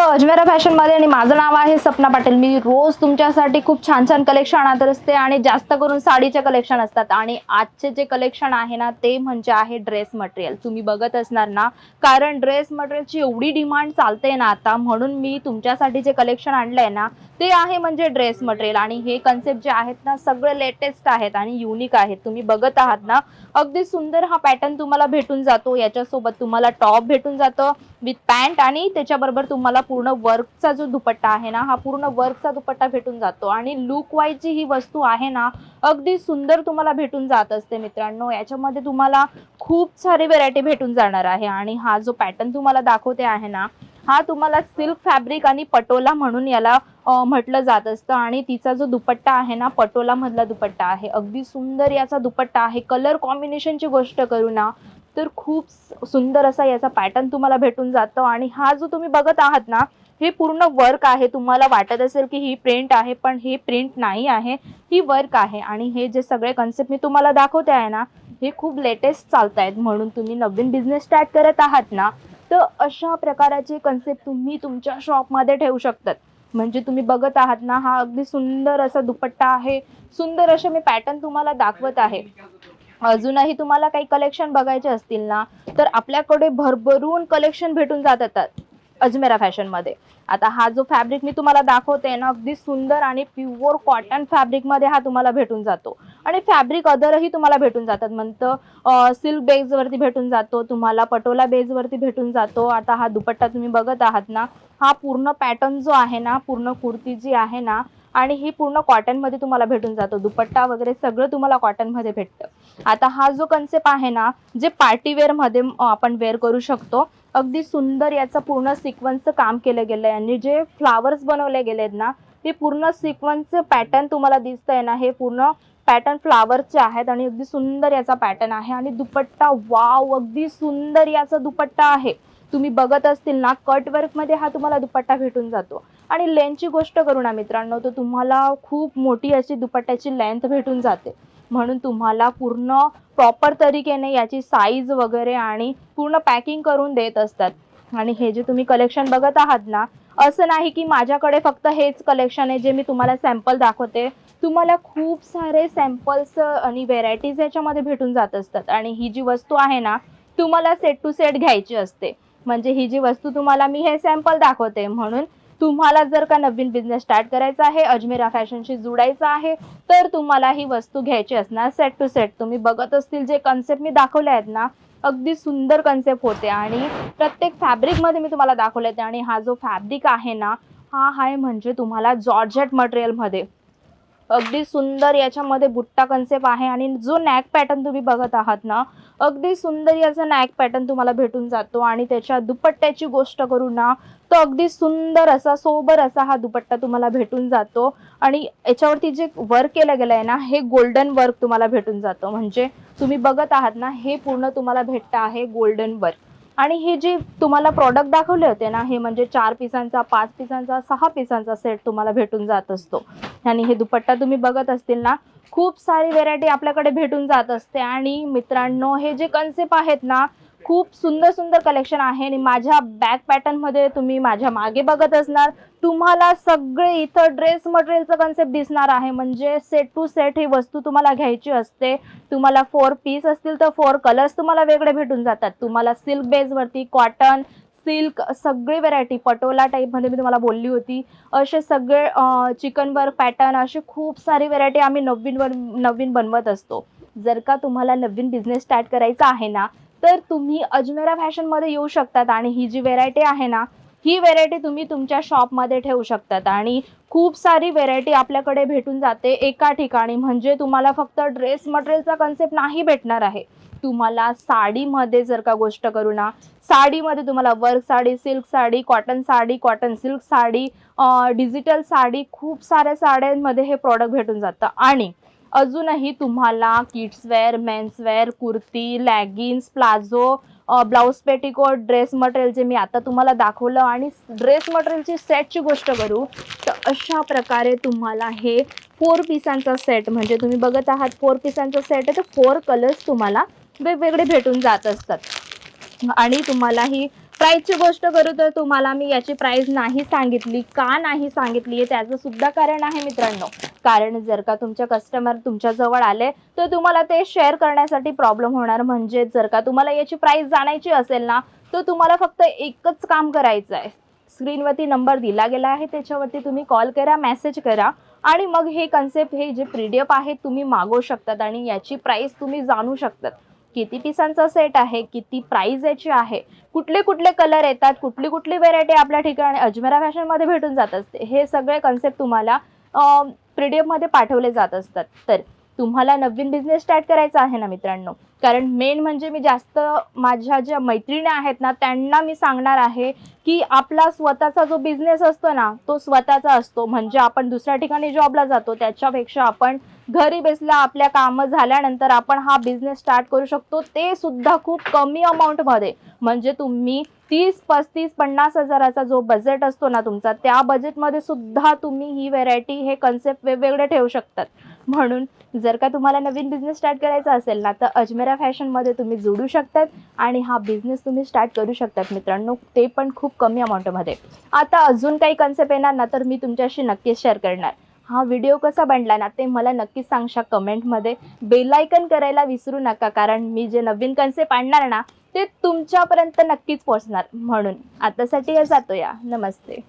अजमेरा फॅशनमध्ये आणि माझं नाव आहे सपना पाटील. मी रोज तुमच्यासाठी खूप छान छान कलेक्शन आणत असते आणि जास्त करून साडीचे कलेक्शन असतात. आणि आजचे जे कलेक्शन आहे ना ते म्हणजे आहे ड्रेस मटेरियल. तुम्ही बघत असणार ना कारण ड्रेस मटेरियलची एवढी डिमांड चालते ना आता म्हणून मी तुमच्यासाठी जे कलेक्शन आणलंय ना ते आहे म्हणजे ड्रेस मटेरियल आणि हे कन्सेप्ट जे आहेत ना सगळे लेटेस्ट आहेत आणि युनिक आहेत. तुम्ही बघत आहात ना अगदी सुंदर हा पॅटर्न तुम्हाला भेटून जातो. याच्यासोबत तुम्हाला टॉप भेटून जातं विथ पॅन्ट आणि त्याच्याबरोबर तुम्हाला पूर्ण वर्कचा जो दुपट्टा आहे ना हा पूर्ण वर्कचा दुपट्टा भेटून जातो. आणि लुक वाईज जी ही वस्तू आहे ना अगदी सुंदर तुम्हाला भेटून जात असते मित्रांनो. याच्यामध्ये तुम्हाला खूप सारी व्हेरायटी भेटून जाणार आहे. आणि हा जो पॅटर्न तुम्हाला दाखवते आहे ना हा तुम्हाला सिल्क फॅब्रिक आणि पटोला म्हणून याला म्हटलं जात असतं. आणि तिचा जो दुपट्टा आहे ना पटोला मधला दुपट्टा आहे. अगदी सुंदर याचा दुपट्टा आहे. कलर कॉम्बिनेशनची गोष्ट करू ना तर खूप सुंदर असा याचा पॅटर्न तुम्हाला भेटून जातो. आणि हा जो तुम्ही बघत आहात ना हे पूर्ण वर्क आहे. तुम्हाला वाटत असेल की ही प्रिंट आहे पण हे प्रिंट नाही आहे. ही वर्क आहे. आणि हे जे सगळे कन्सेप्ट मी तुम्हाला दाखवते आहे ना हे खूप लेटेस्ट चालत आहेत म्हणून तुम्ही नवीन बिझनेस स्टार्ट करत आहात ना तर अशा प्रकाराचे कन्सेप्ट तुम्ही तुमच्या शॉपमध्ये ठेवू शकतात. म्हणजे तुम्ही बघत आहात ना हा अगदी सुंदर असा दुपट्टा आहे. सुंदर असे मी पॅटर्न तुम्हाला दाखवत आहे. अजूनही तुम्हाला काही कलेक्शन बघायचे असतील ना तर आपल्याकडे भरभरून कलेक्शन भेटून जातात अजमेरा फॅशनमध्ये आता हा जो फॅब्रिक मी तुम्हाला दाखवते ना अगदी सुंदर आणि प्युअर कॉटन फॅब्रिकमध्ये हा तुम्हाला भेटून जातो. आणि फॅब्रिक अदरही तुम्हाला भेटून जातात. म्हणतं सिल्क बेजवरती भेटून जातो तुम्हाला पटोला बेजवरती भेटून जातो. आता हा दुपट्टा तुम्ही बघत आहात ना हा पूर्ण पॅटर्न जो आहे ना पूर्ण कुर्ती जी आहे ना आणि ही पूर्ण कॉटनमध्ये तुम्हाला भेटून जातो. दुपट्टा वगैरे सगळं तुम्हाला कॉटनमध्ये भेटतं. आता हा जो कन्सेप्ट आहे ना जे पार्टीवेअरमध्ये आपण वेअर करू शकतो अगदी सुंदर याचं पूर्ण सिक्वन्सचं काम केलं गेलं आहे आणि जे फ्लावर्स बनवले गेले आहेत ना ते पूर्ण सिक्वन्सचं पॅटर्न तुम्हाला दिसतंय ना हे पूर्ण पॅटर्न फ्लावरचे आहेत आणि अगदी सुंदर याचा पॅटर्न आहे आणि दुपट्टा वाव अगदी सुंदर याचा दुपट्टा आहे. तुम्ही बघत असतील ना कट वर्कमध्ये हा तुम्हाला दुपट्टा भेटून जातो. आणि लेंथची गोष्ट करू ना मित्रांनो तर तुम्हाला खूप मोठी अशी दुपट्ट्याची लेंथ भेटून जाते. म्हणून तुम्हाला पूर्ण प्रॉपर तरीकेने याची साईज वगैरे आणि पूर्ण पॅकिंग करून देत असतात. आणि हे जे तुम्ही कलेक्शन बघत आहात ना असं नाही की माझ्याकडे फक्त हेच कलेक्शन आहे जे मी तुम्हाला सॅम्पल दाखवते. तुम्हाला खूप सारे सॅम्पल्स आणि व्हेरायटीज याच्यामध्ये भेटून जात असतात. आणि ही जी वस्तू आहे ना तुम्हाला सेट टू सेट घ्यायची असते. म्हणजे ही जी वस्तू तुम्हाला मी हे सॅम्पल दाखवते. म्हणून तुम्हाला जर का नवीन बिझनेस स्टार्ट करायचा आहे अजमेरा फॅशनशी जुडायचं आहे तर तुम्हाला ही वस्तू घ्यायची असणार सेट टू सेट तुम्ही बघत असतील जे कन्सेप्ट मी दाखवले आहेत ना अगदी सुंदर कन्सेप्ट होते. आणि प्रत्येक फॅब्रिकमध्ये मी तुम्हाला दाखवले होते आणि हा जो फॅब्रिक आहे ना हा आहे म्हणजे तुम्हाला जॉर्जेट मटेरियलमध्ये अगदी सुंदर याच्यामध्ये बुट्टा कन्सेप्ट आहे आणि जो नॅक पॅटर्न तुम्ही बघत आहात ना अगदी सुंदर याचा नॅक पॅटर्न तुम्हाला भेटून जातो आणि त्याच्या दुपट्ट्याची गोष्ट करू ना तो अगदी सुंदर असा सोबर असा हा दुपट्टा तुम्हाला भेटून जातो. आणि याच्यावरती जे वर्क केलं गेलं आहे ना हे गोल्डन वर्क तुम्हाला भेटून जातं. म्हणजे तुम्ही बघत आहात ना हे पूर्ण तुम्हाला भेटतं आहे गोल्डन वर्क आणि हे जे तुम्हाला प्रॉडक्ट दाखवले होते ना हे म्हणजे चार पिसांचा पाच पिसांचा सहा पिसांचा सेट तुम्हाला भेटून जात असतो. आणि हे दुपट्टा तुम्ही बघत असतील ना खूप सारी व्हेरायटी आपल्याकडे भेटून जात असते. आणि मित्रांनो हे जे कन्सेप्ट आहेत ना खूप सुंदर सुंदर कलेक्शन आहे आणि माझ्या बॅक पॅटर्नमध्ये तुम्ही माझ्या मागे बघत असणार. तुम्हाला सगळे इथं ड्रेस मटेरियलचं कन्सेप्ट दिसणार आहे. म्हणजे सेट टू सेट ही वस्तू तुम्हाला घ्यायची असते. तुम्हाला फोर पीस असतील तर फोर कलर्स तुम्हाला वेगळे भेटून जातात. तुम्हाला सिल्क बेसवरती कॉटन सिल्क सगळी व्हेरायटी पटोला टाईपमध्ये मी तुम्हाला बोलली होती. असे सगळे चिकन वर्क पॅटर्न असे खूप सारी व्हेरायटी आम्ही नवीनवर नवीन बनवत असतो. जर का तुम्हाला नवीन बिझनेस स्टार्ट करायचा आहे ना तर तुम्ही अजमेरा फॅशनमध्ये येऊ शकतात आणि ही जी व्हेरायटी आहे ना ही व्हेरायटी तुम्ही तुमच्या शॉपमध्ये ठेवू शकतात. आणि खूप सारी व्हेरायटी आपल्याकडे भेटून जाते एका ठिकाणी. म्हणजे तुम्हाला फक्त ड्रेस मटेरियलचा कन्सेप्ट नाही भेटणार आहे. तुम्हाला साडीमध्ये जर का गोष्ट करू ना साडीमध्ये तुम्हाला work sari silk sari cotton sari cotton silk sari digital sari खूप साऱ्या साड्यांमध्ये हे प्रॉडक्ट भेटून जातं. आणि अजूनही तुम्हाला kidswear menswear kurti leggings palazzo blouse petticoat dress material जे मी आता तुम्हाला दाखवलं आणि ड्रेस मटेरियलची सेटची गोष्ट करू तर अशा प्रकारे तुम्हाला हे फोर पिसांचा सेट म्हणजे तुम्ही बघत आहात फोर पिसांचा सेट आहे तर फोर कलर्स तुम्हाला वेगवेगळे भेटून जात असतात. आणि तुम्हाला ही प्राईजची गोष्ट करू तर तुम्हाला मी याची प्राईज नाही सांगितली का नाही सांगितली आहे त्याचं सुद्धा कारण आहे मित्रांनो. कारण जर का तुमच्या कस्टमर तुमच्याजवळ आले तर तुम्हाला ते शेअर करण्यासाठी प्रॉब्लेम होणार. म्हणजे जर का तुम्हाला याची प्राईज जाणायची असेल ना तर तुम्हाला फक्त एकच काम करायचं आहे. स्क्रीनवरती नंबर दिला गेला आहे त्याच्यावरती तुम्ही कॉल करा मेसेज करा आणि मग हे कन्सेप्ट हे जे पीडीएफ आहे तुम्ही मागवू शकतात आणि याची प्राईस तुम्ही जाणू शकतात. किती पिसांचा सेट आहे किती प्राईस याची आहे कुठले कुठले कलर येतात कुठली कुठली व्हेरायटी आपल्या ठिकाणी अजमेरा फॅशनमध्ये भेटून जात असते हे सगळे कन्सेप्ट तुम्हाला पीडीएफमध्ये पाठवले जात असतात. तर तुम्हाला नवीन बिझनेस स्टार्ट करायचा आहे ना मित्रांनो? कारण मेन म्हणजे मी जास्त माझ्या ज्या मैत्रिणी आहेत ना त्यांना मी सांगणार आहे की आपला स्वतःचा जो बिझनेस असतो ना तो स्वतःचा असतो. म्हणजे आपण दुसऱ्या ठिकाणी जॉबला जातो त्याच्यापेक्षा आपण घरी बसल्या आपल्या कामं झाल्यानंतर आपण हा बिझनेस स्टार्ट करू शकतो. ते सुद्धा खूप कमी अमाऊंटमध्ये म्हणजे तुम्ही तीस पस्तीस पन्नास हजाराचा जो बजेट असतो ना तुमचा त्या बजेटमध्ये सुद्धा तुम्ही ही व्हेरायटी हे कन्सेप्ट वेगवेगळे ठेवू शकतात. म्हणून जर का तुम्हाला नवीन बिझनेस स्टार्ट करायचा असेल ना तर अजमेरा फॅशनमध्ये तुम्ही जोडू शकतात आणि हा बिझनेस तुम्ही स्टार्ट करू शकतात मित्रांनो. ते पण खूप कमी अमाऊंटमध्ये आता अजून काही कन्सेप्ट येणार ना तर मी तुमच्याशी नक्कीच शेअर करणार. हा व्हिडिओ कसा बनला ना ते मला नक्कीच सांगशा कमेंटमध्ये बेलायकन करायला विसरू नका कारण मी जे नवीन कन्सेप्ट आणणार ना ते तुमच्यापर्यंत नक्कीच पोहोचणार. म्हणून आतासाठी जातो या नमस्ते.